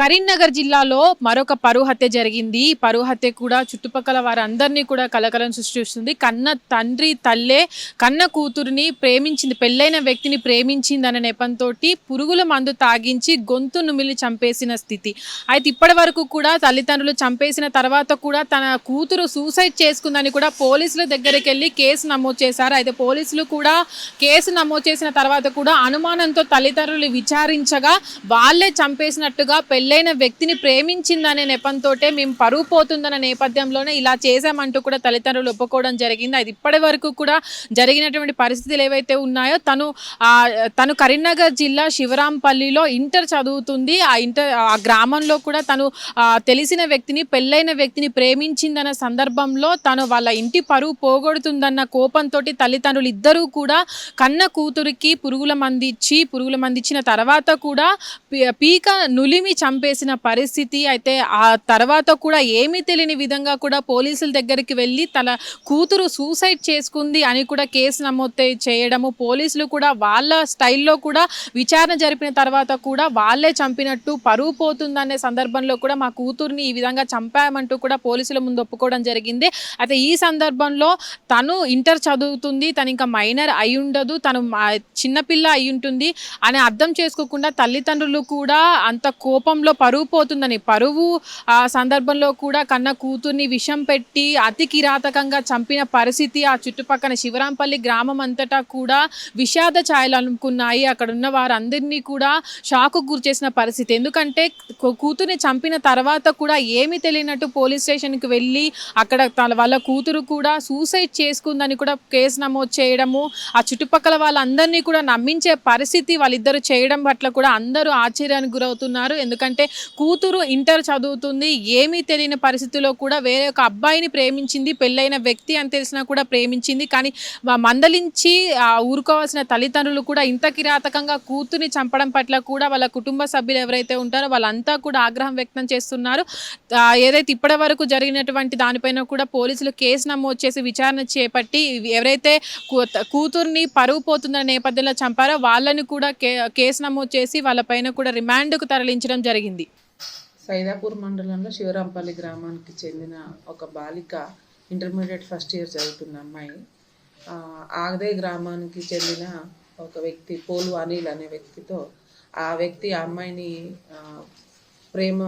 కరీంనగర్ జిల్లాలో మరొక పరువు హత్య జరిగింది. పరువు హత్య కూడా చుట్టుపక్కల వారందరినీ కూడా కలకలం సృష్టిస్తుంది. కన్న తండ్రి తల్లే కన్న కూతురిని ప్రేమించింది పెళ్ళైన వ్యక్తిని ప్రేమించింది అనే నెపంతో పురుగుల మందు తాగించి గొంతు నుమిలి చంపేసిన స్థితి. అయితే ఇప్పటి వరకు కూడా తల్లిదండ్రులు చంపేసిన తర్వాత కూడా తన కూతురు సూసైడ్ చేసుకుందని కూడా పోలీసుల దగ్గరికి వెళ్ళి కేసు నమోదు చేశారు. అయితే పోలీసులు కూడా కేసు నమోదు చేసిన తర్వాత కూడా అనుమానంతో తల్లిదండ్రులు విచారించగా వాళ్ళే చంపేసినట్టుగా పెళ్ళైన వ్యక్తిని ప్రేమించిందనే నెపంతో మేము పరువు పోతుందన్న నేపథ్యంలోనే ఇలా చేశామంటూ కూడా తల్లిదండ్రులు ఒప్పుకోవడం జరిగింది. అది ఇప్పటి వరకు కూడా జరిగినటువంటి పరిస్థితులు ఏవైతే ఉన్నాయో తను ఆ, తను కరీంనగర్ జిల్లా శివరాంపల్లిలో ఇంటర్ చదువుతుంది. ఆ ఇంటర్ ఆ గ్రామంలో కూడా తను తెలిసిన వ్యక్తిని పెళ్ళైన వ్యక్తిని ప్రేమించిందన్న సందర్భంలో తను వాళ్ళ ఇంటి పరువు పోగొడుతుందన్న కోపంతో తల్లిదండ్రులు ఇద్దరూ కూడా కన్న కూతురికి పురుగుల మందిచ్చి పురుగుల మందిచ్చిన తర్వాత కూడా పీ- పీక నులిమి చం చంపేసిన పరిస్థితి అయితే ఆ తర్వాత కూడా ఏమీ తెలియని విధంగా కూడా పోలీసుల దగ్గరికి వెళ్ళి తన కూతురు సూసైడ్ చేసుకుంది అని కూడా కేసు నమోదు చేయడము పోలీసులు కూడా వాళ్ళ స్టైల్లో కూడా విచారణ జరిపిన తర్వాత కూడా వాళ్ళే చంపినట్టు పరువు పోతుందనే సందర్భంలో కూడా మా కూతుర్ని ఈ విధంగా చంపామంటూ కూడా పోలీసుల ముందు ఒప్పుకోవడం జరిగింది. అయితే ఈ సందర్భంలో తను ఇంటర్ చదువుతుంది తను ఇంకా మైనర్ అయి ఉండదు తను చిన్నపిల్ల అయి ఉంటుంది అని అర్థం చేసుకోకుండా తల్లిదండ్రులు కూడా అంత కోపం కోపంలో పరువు పోతుందని పరువు ఆ సందర్భంలో కూడా కన్న కూతుర్ని విషం పెట్టి అతి కిరాతకంగా చంపిన పరిస్థితి ఆ చుట్టుపక్కల శివరాంపల్లి గ్రామం అంతటా కూడా విషాద ఛాయలు అనుకున్నాయి అక్కడ ఉన్న వారందరినీ కూడా షాకు గురిచేసిన పరిస్థితి. ఎందుకంటే కూతుర్ని చంపిన తర్వాత కూడా ఏమి తెలియనట్టు పోలీస్ స్టేషన్కి వెళ్ళి అక్కడ తన వాళ్ళ కూతురు కూడా సూసైడ్ చేసుకుందని కూడా కేసు నమోదు చేయడము ఆ చుట్టుపక్కల వాళ్ళందరినీ కూడా నమ్మించే పరిస్థితి వాళ్ళిద్దరు చేయడం పట్ల కూడా అందరూ ఆశ్చర్యానికి గురవుతున్నారు. ఎందుకంటే కూతురు ఇంటర్ చదువుతుంది ఏమీ తెలియని పరిస్థితిలో కూడా వేరే ఒక అబ్బాయిని ప్రేమించింది పెళ్ళైన వ్యక్తి అని తెలిసినా కూడా ప్రేమించింది. కానీ మందలించి ఆ, ఊరుకోవాల్సిన తల్లిదండ్రులు కూడా ఇంత కిరాతకంగా కూతుర్ని చంపడం పట్ల కూడా వాళ్ళ కుటుంబ సభ్యులు ఎవరైతే ఉంటారో వాళ్ళంతా కూడా ఆగ్రహం వ్యక్తం చేస్తున్నారు. ఏదైతే ఇప్పటి వరకు జరిగినటువంటి దానిపైన కూడా పోలీసులు కేసు నమోదు చేసి విచారణ చేపట్టి ఎవరైతే కూతుర్ని పరువు పోతున్న నేపథ్యంలో చంపారో వాళ్ళని కూడా కేసు నమోదు చేసి వాళ్ళపైన కూడా రిమాండ్కు తరలించడం జరిగింది. సైదాపూర్ మండలంలో శివరాంపల్లి గ్రామానికి చెందిన ఒక బాలిక ఇంటర్మీడియట్ ఫస్ట్ ఇయర్ చదువుతున్న అమ్మాయి. ఆగదే గ్రామానికి చెందిన ఒక వ్యక్తి పోలు అనిల్ అనే వ్యక్తితో ఆ వ్యక్తి ఆ అమ్మాయిని ప్రేమ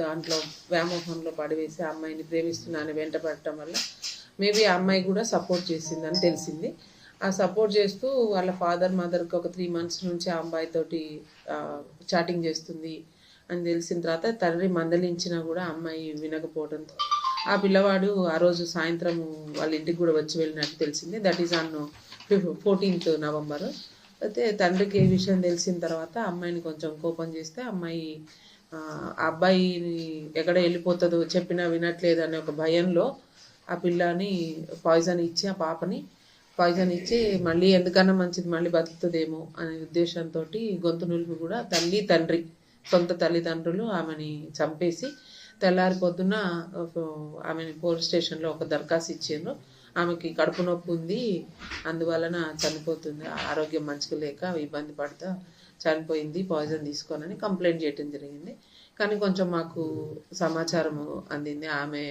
దాంట్లో వ్యామోహంలో పడివేసి ఆ అమ్మాయిని ప్రేమిస్తున్నాను వెంట పడటం వల్ల మేబీ ఆ అమ్మాయి కూడా సపోర్ట్ చేసిందని తెలిసింది. ఆ సపోర్ట్ చేస్తూ వాళ్ళ ఫాదర్ మదర్కి ఒక త్రీ మంత్స్ నుంచి ఆ అమ్మాయి తోటి చాటింగ్ చేస్తుంది. అని తెలిసిన తర్వాత తండ్రి మందలించినా కూడా అమ్మాయి వినకపోవడంతో ఆ పిల్లవాడు ఆ రోజు సాయంత్రం వాళ్ళ ఇంటికి కూడా వచ్చి వెళ్ళినట్టు తెలిసింది. That is on fourteenth November అయితే తండ్రికి ఈ విషయం తెలిసిన తర్వాత అమ్మాయిని కొంచెం కోపం చేస్తే అమ్మాయి ఆ అబ్బాయిని ఎక్కడ వెళ్ళిపోతుందో చెప్పినా వినట్లేదు అనే ఒక భయంలో ఆ పిల్లని పాయిజన్ ఇచ్చి ఆ పాపని పాయిజన్ ఇచ్చి మళ్ళీ ఎందుకన్నా మంచిది మళ్ళీ బతుకుతుందేమో అనే ఉద్దేశంతో గొంతు నులిపి కూడా తల్లి తండ్రి సొంత తల్లిదండ్రులు ఆమెని చంపేసి తెల్లారి పొద్దున ఆమెని పోలీస్ స్టేషన్లో ఒక దరఖాస్తు ఇచ్చిండ్రు. ఆమెకి కడుపు నొప్పి ఉంది. అందువలన చనిపోతుంది. ఆరోగ్యం మంచిగా లేక ఇబ్బంది పడతా చనిపోయింది. పాయిజన్ తీసుకోనని కంప్లైంట్ చేయడం జరిగింది. కానీ కొంచెం మాకు సమాచారం అందింది. ఆమె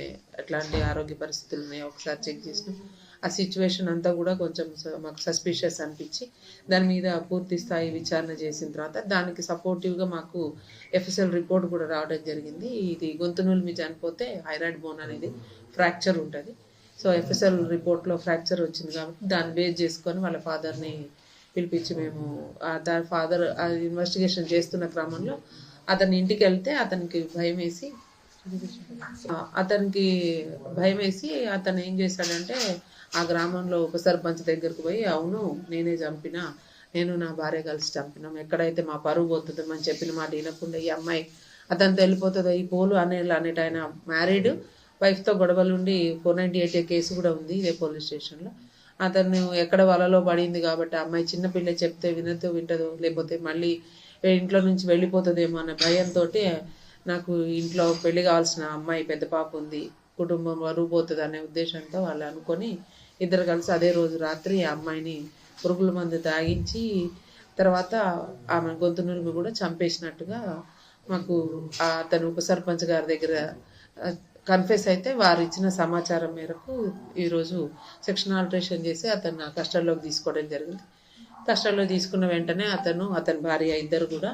ఎట్లాంటి ఆరోగ్య పరిస్థితులు ఉన్నాయో ఒకసారి చెక్ చేసినాం. ఆ సిచ్యువేషన్ అంతా కూడా కొంచెం స- మాకు సస్పిషియస్ అనిపించి దాని మీద పూర్తి స్థాయి విచారణ చేసిన తర్వాత దానికి సపోర్టివ్గా మాకు ఎఫ్ఎస్ఎల్ రిపోర్ట్ కూడా రావడం జరిగింది. ఇది గొంతు మీ చనిపోతే హైరాయిడ్ బోన్ అనేది ఫ్రాక్చర్ ఉంటుంది. సో ఎఫ్ఎస్ఎల్ రిపోర్ట్లో ఫ్రాక్చర్ వచ్చింది కాబట్టి దాన్ని బేస్ చేసుకొని వాళ్ళ ఫాదర్ని పిలిపించి మేము దాని ఫాదర్ ఇన్వెస్టిగేషన్ చేస్తున్న క్రమంలో అతని ఇంటికి వెళ్తే అతనికి భయం వేసి అతనికి భయం వేసి అతను ఏం చేశాడంటే ఆ గ్రామంలో ఉప సర్పంచ్ దగ్గరకు పోయి అవును నేనే చంపిన నేను నా భార్య కలిసి చంపినాం. ఎక్కడైతే మా పరువు పోతుందో మనం చెప్పిన మాట వినకుండా ఈ అమ్మాయి అతనితో వెళ్ళిపోతుందో ఈ పోలు అనే అనేట ఆయన మ్యారీడ్ వైఫ్తో గొడవలుండి ఫోర్ నైంటీ ఎయిట్ కేసు కూడా ఉంది ఇదే పోలీస్ స్టేషన్లో అతను ఎక్కడ వలలో పడింది కాబట్టి ఆ అమ్మాయి చిన్నపిల్ల చెప్తే వినదో వింటదో లేకపోతే మళ్ళీ ఇంట్లో నుంచి వెళ్ళిపోతుందేమో అనే భయంతో నాకు ఇంట్లో పెళ్ళి కావాల్సిన అమ్మాయి పెద్ద పాప ఉంది కుటుంబం వరువు పోతుంది అనే ఉద్దేశంతో వాళ్ళు అనుకొని ఇద్దరు కలిసి అదే రోజు రాత్రి ఆ అమ్మాయిని పురుగుల మందు తాగించి తర్వాత ఆమె గొంతు నురుగు కూడా చంపేసినట్టుగా మాకు అతను ఉప సర్పంచ్ గారి దగ్గర కన్ఫెస్ అయితే వారు ఇచ్చిన సమాచారం మేరకు ఈరోజు సెక్షన్ ఆల్టరేషన్ చేసి అతను కష్టాల్లోకి తీసుకోవడం జరిగింది. కష్టాల్లో తీసుకున్న వెంటనే అతను అతని భార్య ఇద్దరు కూడా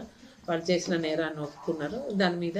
వాళ్ళు చేసిన నేరాన్ని ఒప్పుకున్నారు. దాని మీద